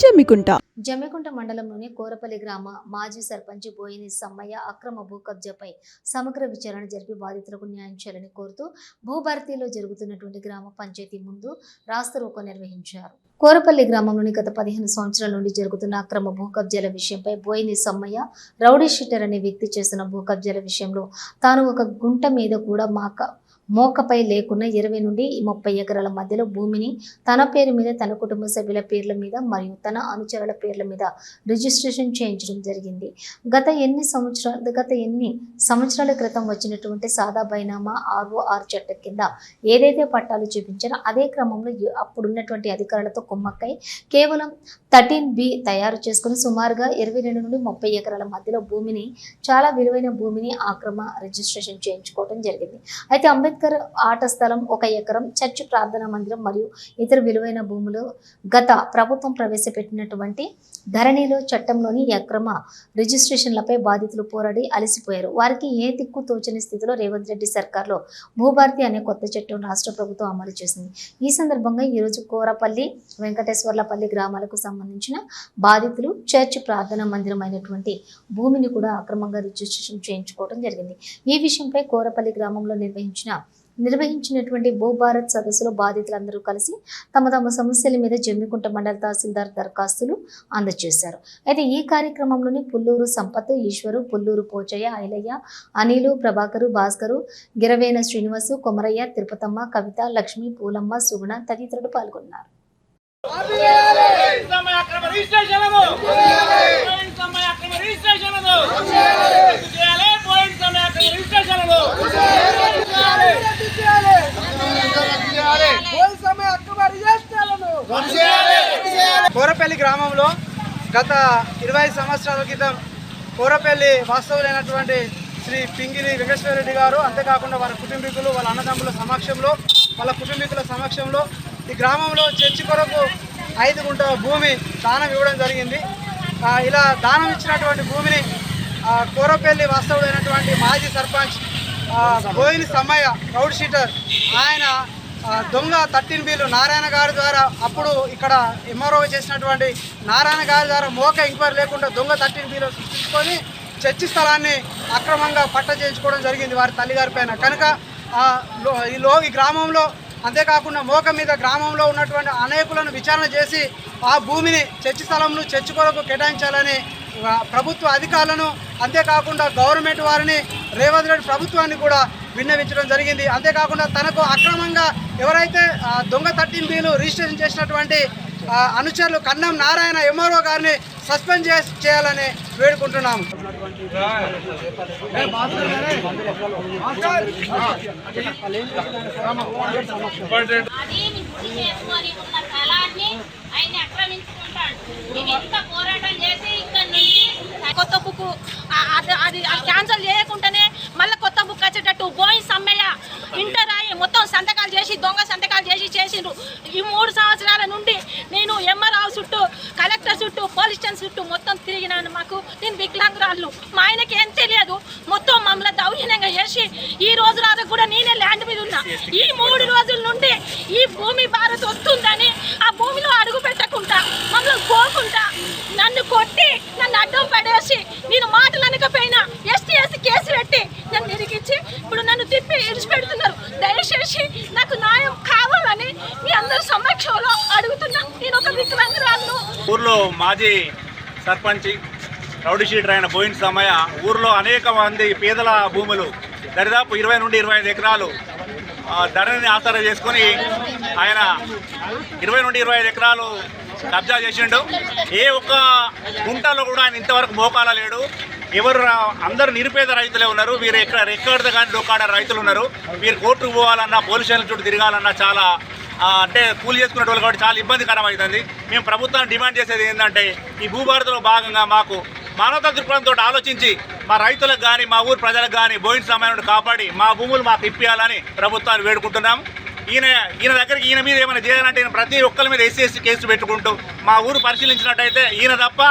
జమ్మికుంట. జమ్మికుంట మండలంలోని కోరపల్లి గ్రామ మాజీ సర్పంచ్ బోయిని సమ్మయ్య అక్రమ భూ కబ్జాపై సమగ్ర విచారణ జరిపి బాధితులకు న్యాయం చేయాలని కోరుతూ భూభారతిలో జరుగుతున్నటువంటి గ్రామ పంచాయతీ ముందు రాస్తారోకో నిర్వహించారు. కోరపల్లి గ్రామంలోని గత పదిహేను సంవత్సరాల నుండి జరుగుతున్న అక్రమ భూ కబ్జాల విషయంపై బోయిని సమ్మయ్య రౌడీ షీటర్ అనే వ్యక్తి చేస్తున్న భూ కబ్జాల విషయంలో తాను ఒక గుంట మీద కూడా మాక మోకపై లేకున్న ఇరవై నుండి ముప్పై ఎకరాల మధ్యలో భూమిని తన పేరు మీద తన కుటుంబ సభ్యుల పేర్ల మీద మరియు తన అనుచరుల పేర్ల మీద రిజిస్ట్రేషన్ చేయించడం జరిగింది. గత ఎన్ని సంవత్సరాలు గత ఎన్ని సంవత్సరాల క్రితం వచ్చినటువంటి సాదా బైనామా ఆర్ఓఆర్ చట్టం కింద ఏదైతే పట్టాలు చూపించారో అదే క్రమంలో అప్పుడున్నటువంటి అధికారులతో కుమ్మక్కై కేవలం థర్టీన్ బి తయారు చేసుకుని సుమారుగా ఇరవై రెండు నుండి ముప్పై ఎకరాల మధ్యలో భూమిని చాలా విలువైన భూమిని ఆక్రమ రిజిస్ట్రేషన్ చేయించుకోవడం జరిగింది. అయితే అంబేద్కర్ ఆట స్థలం ఒక ఎకరం చర్చ్ ప్రార్థనా మందిరం మరియు ఇతర విలువైన భూములు గత ప్రభుత్వం ప్రవేశపెట్టినటువంటి ధరణిలో చట్టంలోని అక్రమ రిజిస్ట్రేషన్లపై బాధితులు పోరాడి అలసిపోయారు. వారికి ఏ దిక్కు తోచని స్థితిలో రేవంత్ రెడ్డి సర్కార్లో భూభారతి అనే కొత్త చట్టం రాష్ట్ర ప్రభుత్వం అమలు చేసింది. ఈ సందర్భంగా ఈరోజు కోరపల్లి వెంకటేశ్వర్లపల్లి గ్రామాలకు సంబంధించిన బాధితులు చర్చ్ ప్రార్థనా మందిరం అయినటువంటి భూమిని కూడా అక్రమంగా రిజిస్ట్రేషన్ చేయించుకోవడం జరిగింది. ఈ విషయంపై కోరపల్లి గ్రామంలో నిర్వహించిన నిర్వహించినటువంటి భూభారత్ సదస్సులో బాధితులందరూ కలిసి తమ తమ సమస్యల మీద జమ్మికుంట మండల తహసీల్దార్ దరఖాస్తులు అందజేశారు. అయితే ఈ కార్యక్రమంలోని పుల్లూరు సంపత్ ఈశ్వరు పుల్లూరు పోచయ్య ఐలయ్య అనిలు ప్రభాకరు భాస్కరు గిరవేన శ్రీనివాసు కొమరయ్య తిరుపతమ్మ కవిత లక్ష్మి పూలమ్మ సుగుణ తదితరులు పాల్గొన్నారు సమయ అక్రమ రిజిస్ట్రేషన్లను పోయిన సమయ అక్రమ రిజిస్ట్రేషన్లను రద్దు చేయాలి పోయిన సమయ అక్రమ రిజిస్ట్రేషన్లను కోరపల్లి గ్రామంలో గత ఇరవై సంవత్సరాల క్రితం కోరపల్లి వాస్తవులైనటువంటి శ్రీ పింగిరి వెంకటేశ్వర రెడ్డి గారు అంతేకాకుండా వారి కుటుంబీకులు వాళ్ళ అన్నదమ్ముల సమక్షంలో వాళ్ళ కుటుంబీకుల సమక్షంలో ఈ గ్రామంలో చర్చి కొరకు ఐదు గుంట భూమి దానం ఇవ్వడం జరిగింది. ఇలా దానం ఇచ్చినటువంటి భూమిని ఆ, కోరపల్లి వాస్తవుడైనటువంటి మాజీ సర్పంచ్ ఆ, సమ్మయ్య రౌడ్ షీటర్ ఆయన దొంగ థర్టీన్ బిల్లు నారాయణ గారి ద్వారా అప్పుడు ఇక్కడ ఎంఆర్ఓ చేసినటువంటి నారాయణ గారి ద్వారా మోక ఎంక్వైరీ లేకుండా దొంగ థర్టీన్ బిల్లు సృష్టించుకొని చర్చి స్థలాన్ని అక్రమంగా పట్ట చేయించుకోవడం జరిగింది వారి తల్లిగారి పైన. కనుక లో- ఈ లో ఈ గ్రామంలో అంతేకాకుండా మోక మీద గ్రామంలో ఉన్నటువంటి అనేకులను విచారణ చేసి ఆ భూమిని చర్చి స్థలంను చర్చి కొరకు కేటాయించాలని ప్రభుత్వ అధికారులను అంతేకాకుండా గవర్నమెంట్ వారిని రేవంత్ రెడ్డి ప్రభుత్వాన్ని కూడా విన్నవించడం జరిగింది. అంతేకాకుండా తనకు అక్రమంగా ఎవరైతే దొంగ థర్టీన్ బీలు రిజిస్ట్రేషన్ చేసినటువంటి అనుచరులు కన్నం నారాయణ ఎంఆర్ఓ గారిని సస్పెండ్ చే చేయాలని వేడుకుంటున్నాము. కొత్త బుక్ అది క్యాన్సల్ చేయకుండా టు బోయి సమ్మయ్య ఇంటర్ అయ్యి మొత్తం సంతకాలు చేసి దొంగ సంతకాలు చేసి చేసిండ్రు. ఈ మూడు సంవత్సరాల నుండి నేను ఎంఆర్ఆ చుట్టూ కలెక్టర్ చుట్టూ పోలీస్ స్టేషన్ చుట్టూ మొత్తం తిరిగినాను మాకు. నేను వికలాంగురాళ్ళు. మా ఆయనకి ఏం తెలియదు. మొత్తం మమ్మల్ని దౌర్జన్యంగా చేసి ఈ రోజు రాజు కూడా నేనే ల్యాండ్ మీద ఉన్నా. ఈ మూడు రోజుల నుండి ఈ భూమి భారత్ వస్తుందని ఆ భూమిలో అడుగు పెట్టకుండా మమ్మల్ని పోకుండా నన్ను కొట్టి నన్ను అడ్డం పడేసి నేను మాటలు అనకపోయినా ఎస్టీ ఎస్సీ కేసు పెట్టి నన్ను ఇరికిచ్చి ఇప్పుడు నన్ను తిప్పి ఇడిచిపెడుతున్నారు దయచేసి నాకు న్యాయం కావాలని మీ అందరి సమక్షంలో అడుగుతున్నా నేను ఒక వికలాంగురాలను ఊర్లో మాజీ సర్పంచ్ రౌడీ షీటర్ అయిన బోయిన్ సమయ ఊర్లో అనేక మంది పేదల భూములు దరిదాపు ఇరవై నుండి ఇరవై ఐదు ఎకరాలు ధరని ఆసరా చేసుకొని ఆయన ఇరవై నుండి ఇరవై ఐదు ఎకరాలు కబ్జా చేసిండు. ఏ ఒక్క గుంటలో కూడా ఆయన ఇంతవరకు మోకాల లేడు. ఎవరు రా- అందరు నిరుపేద రైతులే ఉన్నారు. వీరు ఎక్కడ ఎక్కడ కానీ డొక్కాడ రైతులు ఉన్నారు. వీరు కోర్టుకు పోవాలన్నా పోలీస్ స్టేషన్ చుట్టూ తిరగాలన్నా చాలా అంటే కూలి చేసుకునే వాళ్ళు కాబట్టి చాలా ఇబ్బందికరం అవుతుంది. మేము ప్రభుత్వాన్ని డిమాండ్ చేసేది ఏంటంటే ఈ భూభారతలో భాగంగా మాకు మానవతా దృక్పథంతో ఆలోచించి మా రైతులకు కానీ మా ఊరు ప్రజలకు కానీ బోయిన సమయాన్ని కాపాడి మా భూములు మాకు ఇప్పియాలని ప్రభుత్వాన్ని వేడుకుంటున్నాం. ఈయన ఈయన దగ్గరికి ఈయన మీద ఏమైనా చేయాలంటే ఈయన ప్రతి ఒక్కరి మీద ఎస్సీ ఎస్సీ కేసు పెట్టుకుంటూ మా ఊరు పరిశీలించినట్టయితే ఈయన తప్ప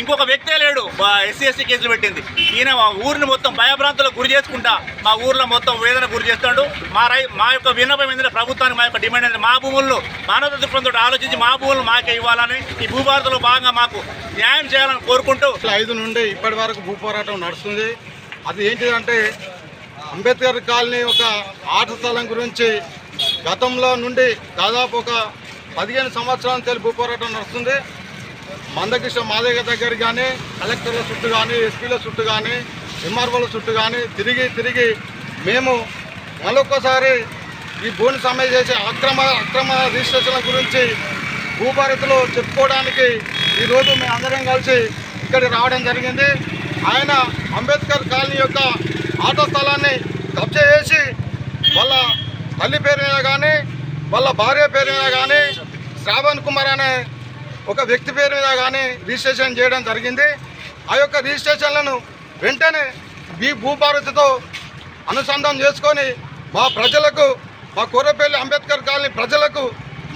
ఇంకొక వ్యక్తే లేడు. ఎస్సీ ఎస్సీ కేసులు పెట్టింది. ఈయన మా ఊరిని మొత్తం భయభ్రాంతులకు గురి చేసుకుంటా మా ఊర్లో మొత్తం వేదన గురి చేస్తాడు. మా రై మా యొక్క విన్నపం ఏంటంటే ప్రభుత్వానికి మా యొక్క డిమాండ్ ఏంటంటే మా భూములను మానవ దృక్పథంతో ఆలోచించి మా భూములు మాకే ఇవ్వాలని ఈ భూభారతలో భాగంగా మాకు న్యాయం చేయాలని కోరుకుంటూ ఐదు నుండి ఇప్పటి వరకు భూ పోరాటం నడుస్తుంది. అది ఏంటిదంటే అంబేద్కర్ కాలనీ ఒక ఆట స్థలం గురించి గతంలో నుండి దాదాపు ఒక పదిహేను సంవత్సరాల నుంచి భూపోరాటం నడుస్తుంది. మందకృష్ణ మాదేగ దగ్గర కానీ కలెక్టర్ల చుట్టూ కానీ ఎస్పీల చుట్టూ కానీ ఎంఆర్ఓల చుట్టూ కానీ తిరిగి తిరిగి మేము మరొకసారి ఈ భూమి సమ్మె చేసే అక్రమ అక్రమ రిజిస్ట్రేషన్ల గురించి భూభారతిలో చెప్పుకోవడానికి ఈరోజు మేము అందరం కలిసి ఇక్కడికి రావడం జరిగింది. ఆయన అంబేద్కర్ కాలనీ యొక్క ఆటో స్థలాన్ని కబ్జా చేసి వాళ్ళ తల్లి పేరు మీద కానీ వాళ్ళ భార్య పేరు మీద కానీ శ్రావణ్ కుమార్ అనే ఒక వ్యక్తి పేరు మీద కానీ రిజిస్ట్రేషన్ చేయడం జరిగింది. ఆ యొక్క రిజిస్ట్రేషన్లను వెంటనే ఈ భూభారతితో అనుసంధానం చేసుకొని మా ప్రజలకు మా కూరపల్లి అంబేద్కర్ కాలనీ ప్రజలకు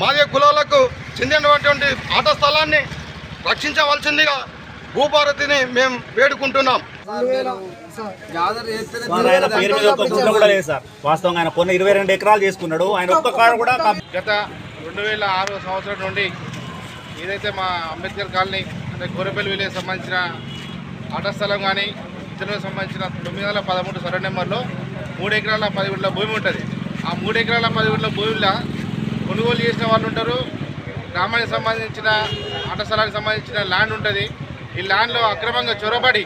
మాదే కులాలకు చెందినటువంటి ఆట స్థలాన్ని రక్షించవలసిందిగా భూభారతిని మేము వేడుకుంటున్నాం. మరి ఆయన పేరు మీద ఒక గుంట కూడా లేదు సార్. వాస్తవంగా ఆయన కొన్ని ఇరవై రెండు ఎకరాలు చేసుకున్నాడు. ఆయన ఒక్క కాడు గత రెండు వేల ఆరు సంవత్సరం నుండి ఏదైతే మా అంబేద్కర్ కాలనీ అంటే గోరెపల్లి విలేజ్ సంబంధించిన ఆట స్థలం కానీ ఇతరులకు సంబంధించిన తొమ్మిది వందల పదమూడు సర్వే నెంబర్లో మూడు ఎకరాల పది గుంటల భూమి ఉంటుంది. ఆ మూడు ఎకరాల పది గుంటల భూమిలో కొనుగోలు చేసిన వాళ్ళు ఉంటారు. గ్రామానికి సంబంధించిన ఆట స్థలానికి సంబంధించిన ల్యాండ్ ఉంటుంది. ఈ ల్యాండ్లో అక్రమంగా చొరబడి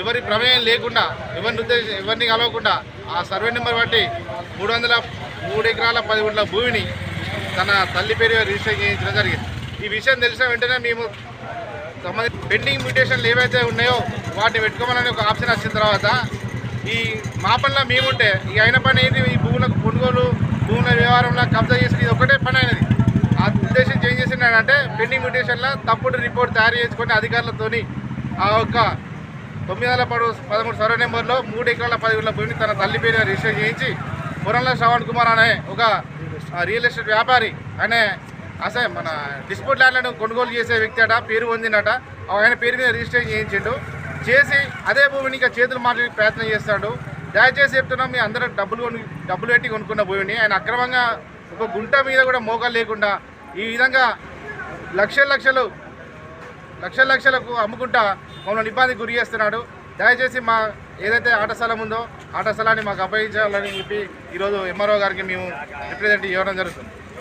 ఎవరి ప్రమేయం లేకుండా ఎవరిని ఉద్దేశం ఎవరిని కలవకుండా ఆ సర్వే నెంబర్ బట్టి మూడు వందల మూడు ఎకరాల పది గుంటల భూమిని తన తల్లి పేరు రిజిస్టర్ చేయించడం జరిగింది. ఈ విషయం తెలిసిన వెంటనే మేము సంబంధించి పెండింగ్ మ్యూటేషన్లు ఏవైతే ఉన్నాయో వాటిని పెట్టుకోవాలని ఒక ఆప్షన్ వచ్చిన తర్వాత ఈ మా పనిలో మేముంటే ఈ అయిన పని ఏంటి ఈ భూములకు కొనుగోలు భూముల వ్యవహారంలో కబ్జా చేసి ఇది ఒకటే పని అయినది. ఆ ఉద్దేశం చేంజ్ చేసిందంటే పెండింగ్ మ్యూటేషన్లో తప్పుడు రిపోర్ట్ తయారు చేసుకొని అధికారులతోని ఆ యొక్క తొమ్మిది వందల పడు పదమూడు సర్వే నెంబర్లో మూడు ఎకరాల పది భూమిని తన తల్లి పేరు రిజిస్టర్ చేయించి పురంలో శ్రవణ్ కుమార్ అనే ఒక రియల్ ఎస్టేట్ వ్యాపారి అనే అసలు మన డిస్పోట్ ల్యాండ్లను కొనుగోలు చేసే వ్యక్తి అట పేరు పొందినట ఆయన పేరు మీద రిజిస్టర్ చేయించిండు. చేసి అదే భూమిని ఇంకా చేతులు మాట్లాడి ప్రయత్నం చేస్తాడు. దయచేసి చెప్తున్నాం మీ అందరూ డబ్బులు కొను డబ్బులు పెట్టి కొనుక్కున్న భూమిని ఆయన అక్రమంగా ఒక గుంట మీద కూడా మోకాలు లేకుండా ఈ విధంగా లక్షల లక్షలు లక్షల లక్షలకు అమ్ముకుంటా మమ్మల్ని ఇబ్బందికి గురి చేస్తున్నాడు. దయచేసి మా ఏదైతే ఆట స్థలం ఉందో ఆట స్థలాన్ని మాకు అప్పగించాలని చెప్పి ఈరోజు ఎంఆర్ఓ గారికి మేము రిప్రజెంట్ ఇవ్వడం జరుగుతుంది.